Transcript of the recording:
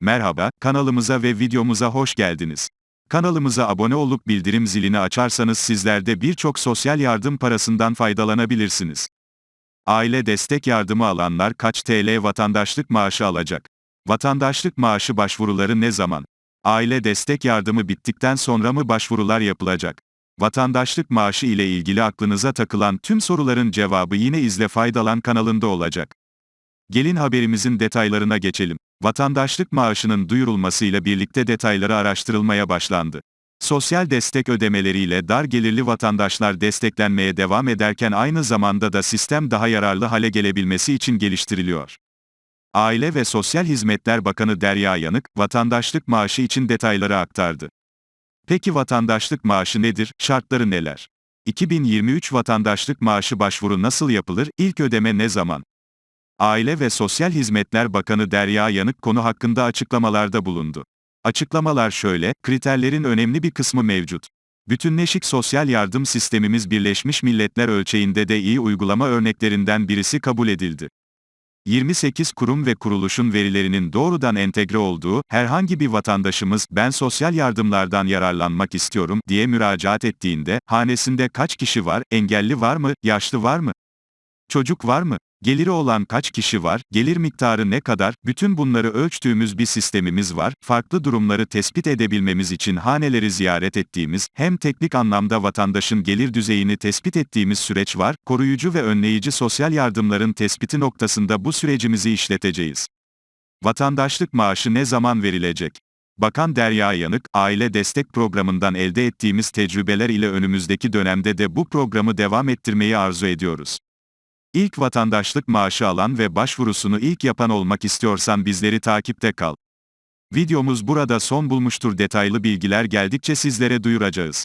Merhaba, kanalımıza ve videomuza hoş geldiniz. Kanalımıza abone olup bildirim zilini açarsanız sizler de birçok sosyal yardım parasından faydalanabilirsiniz. Aile destek yardımı alanlar kaç TL vatandaşlık maaşı alacak? Vatandaşlık maaşı başvuruları ne zaman? Aile destek yardımı bittikten sonra mı başvurular yapılacak? Vatandaşlık maaşı ile ilgili aklınıza takılan tüm soruların cevabı yine izle faydalan kanalında olacak. Gelin haberimizin detaylarına geçelim. Vatandaşlık maaşının duyurulmasıyla birlikte detayları araştırılmaya başlandı. Sosyal destek ödemeleriyle dar gelirli vatandaşlar desteklenmeye devam ederken aynı zamanda da sistem daha yararlı hale gelebilmesi için geliştiriliyor. Aile ve Sosyal Hizmetler Bakanı Derya Yanık, vatandaşlık maaşı için detayları aktardı. Peki vatandaşlık maaşı nedir, şartları neler? 2023 vatandaşlık maaşı başvuru nasıl yapılır, ilk ödeme ne zaman? Aile ve Sosyal Hizmetler Bakanı Derya Yanık konu hakkında açıklamalarda bulundu. Açıklamalar şöyle, kriterlerin önemli bir kısmı mevcut. Bütünleşik sosyal yardım sistemimiz Birleşmiş Milletler ölçeğinde de iyi uygulama örneklerinden birisi kabul edildi. 28 kurum ve kuruluşun verilerinin doğrudan entegre olduğu, herhangi bir vatandaşımız, ben sosyal yardımlardan yararlanmak istiyorum, diye müracaat ettiğinde, hanesinde kaç kişi var, engelli var mı, yaşlı var mı, çocuk var mı, geliri olan kaç kişi var, gelir miktarı ne kadar, bütün bunları ölçtüğümüz bir sistemimiz var, farklı durumları tespit edebilmemiz için haneleri ziyaret ettiğimiz, hem teknik anlamda vatandaşın gelir düzeyini tespit ettiğimiz süreç var, koruyucu ve önleyici sosyal yardımların tespiti noktasında bu sürecimizi işleteceğiz. Vatandaşlık maaşı ne zaman verilecek? Bakan Derya Yanık, aile destek programından elde ettiğimiz tecrübeler ile önümüzdeki dönemde de bu programı devam ettirmeyi arzu ediyoruz. İlk vatandaşlık maaşı alan ve başvurusunu ilk yapan olmak istiyorsan bizleri takipte kal. Videomuz burada son bulmuştur detaylı bilgiler geldikçe sizlere duyuracağız.